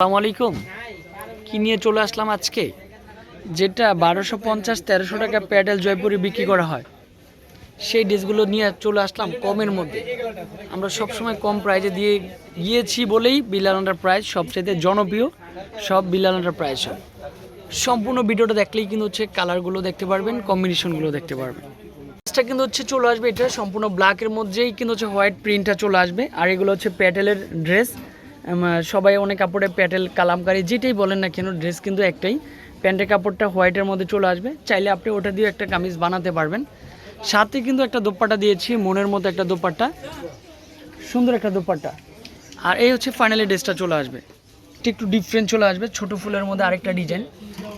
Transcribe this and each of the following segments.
আসসালামু আলাইকুম। কি নিয়ে চলে আসলাম আজকে? যেটা বারোশো পঞ্চাশ, তেরোশো টাকা প্যাডেল জয়পুরে বিক্রি করা হয়। সেই ড্রেসগুলো নিয়ে চলে আসলাম কমের মধ্যে। আমরা সবসময় কম প্রাইজে দিয়ে গিয়েছি বলেই বিলাল আন্ডার প্রাইস সবচেয়ে জনপ্রিয়, সব বিলাল আন্ডার প্রাইস হয়। সম্পূর্ণ ভিডিওটা দেখলেই কিন্তু হচ্ছে কালারগুলো দেখতে পারবেন, কম্বিনেশনগুলো দেখতে পারবেন। ড্রেসটা কিন্তু হচ্ছে চলে আসবে, এটা সম্পূর্ণ ব্ল্যাকের মধ্যেই কিন্তু হচ্ছে হোয়াইট প্রিন্টটা চলে আসবে। আর এগুলো হচ্ছে প্যাটেলের ড্রেস সবাই অনেক কাপড়ে প্যাটেল, কালামকারি, যেটাই বলেন না কেন ড্রেস কিন্তু একটাই। প্যান্টের কাপড়টা হোয়াইটের মধ্যে চলে আসবে। চাইলে আপনি ওটা দিয়ে একটা কামিজ বানাতে পারবেন। সাথে কিন্তু একটা দোপাট্টা দিয়েছি, মনের মতো একটা দোপাট্টা। সুন্দর একটা দোপাট্টা। আর এই হচ্ছে ফাইনালি ড্রেসটা চলে আসবে। একটু ডিফারেন্ট চলে আসবে, ছোটো ফুলের মধ্যে আরেকটা ডিজাইন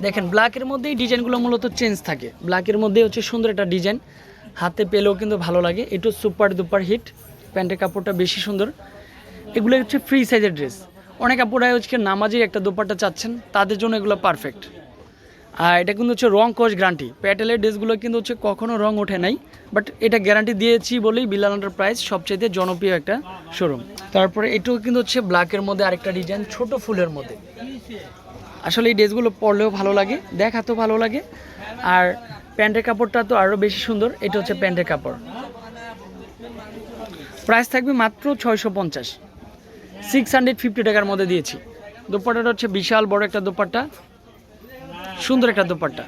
দেখেন ব্ল্যাকের মধ্যেই ডিজাইনগুলো মূলত চেঞ্জ থাকে। ব্ল্যাকের মধ্যেই হচ্ছে সুন্দর একটা ডিজাইন হাতে পেলেও কিন্তু ভালো লাগে। একটু সুপার দুপার হিট প্যান্টের কাপড়টা বেশি সুন্দর। এগুলো হচ্ছে ফ্রি সাইজের ড্রেস অনেক আপুরাই হচ্ছে নামাজের একটা দোপাট্টা চাচ্ছেন, তাদের জন্য এগুলো পারফেক্ট আর এটা কিন্তু হচ্ছে রং কস গ্যারান্টি প্যাটেলের ড্রেসগুলো কিন্তু হচ্ছে কখনও রং ওঠে নাই বাট এটা গ্যারান্টি দিয়েছি বলেই বিলাল প্রাইস সবচেয়ে জনপ্রিয় একটা শোরুম তারপরে এটাও কিন্তু হচ্ছে ব্ল্যাকের মধ্যে আরেকটা ডিজাইন ছোট ফুলের মধ্যে। আসলে এই ড্রেসগুলো পরলেও ভালো লাগে, দেখাতেও ভালো লাগে। আর প্যান্টের কাপড়টা তো আরও বেশি সুন্দর, এটা হচ্ছে প্যান্টের কাপড়। প্রাইস থাকবে মাত্র ছয়শো পঞ্চাশ। সিক্স হান্ড্রেড ফিফটি টাকার মধ্যে দিয়েছি। দোপাট্টাটা হচ্ছে বিশাল বড় একটা দোপাট্টা, সুন্দর একটা দোপাট্টা।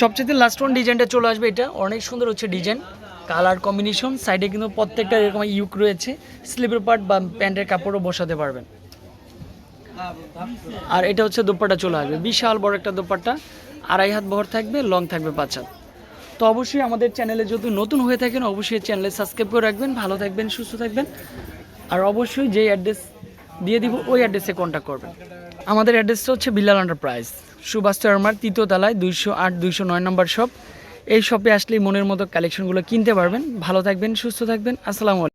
সবচেয়ে লাস্ট ওয়ান ডিজাইনটা চলে আসবে এটা, অনেক সুন্দর হচ্ছে ডিজাইন কালার কম্বিনেশন সাইডে কিন্তু প্রত্যেকটা এরকম ইউক রয়েছে স্লিপের পার্ট বা প্যান্টের কাপড়ও বসাতে পারবেন। আর এটা হচ্ছে দোপাট্টা চলে আসবে, বিশাল বড় একটা দোপাট্টা, আড়াই হাত বহর থাকবে লং থাকবে পাঁচ হাত। তো অবশ্যই আমাদের চ্যানেলে যদি নতুন হয়ে থাকেন, অবশ্যই চ্যানেলে সাবস্ক্রাইব করে রাখবেন, ভালো থাকবেন, সুস্থ থাকবেন। আর অবশ্যই যেই অ্যাড্রেস দিয়ে দিব, ওই অ্যাড্রেসে কন্ট্যাক্ট করবেন। আমাদের অ্যাড্রেসটা হচ্ছে বিল্লাল এন্টারপ্রাইজ সুভাষ চর্মার তৃতীয় তলায় দুইশো আট, দুইশো নয় নম্বর শপ এই শপে আসলেই মনের মতো কালেকশনগুলো কিনতে পারবেন। ভালো থাকবেন, সুস্থ থাকবেন। আসসালামু আলাইকুম।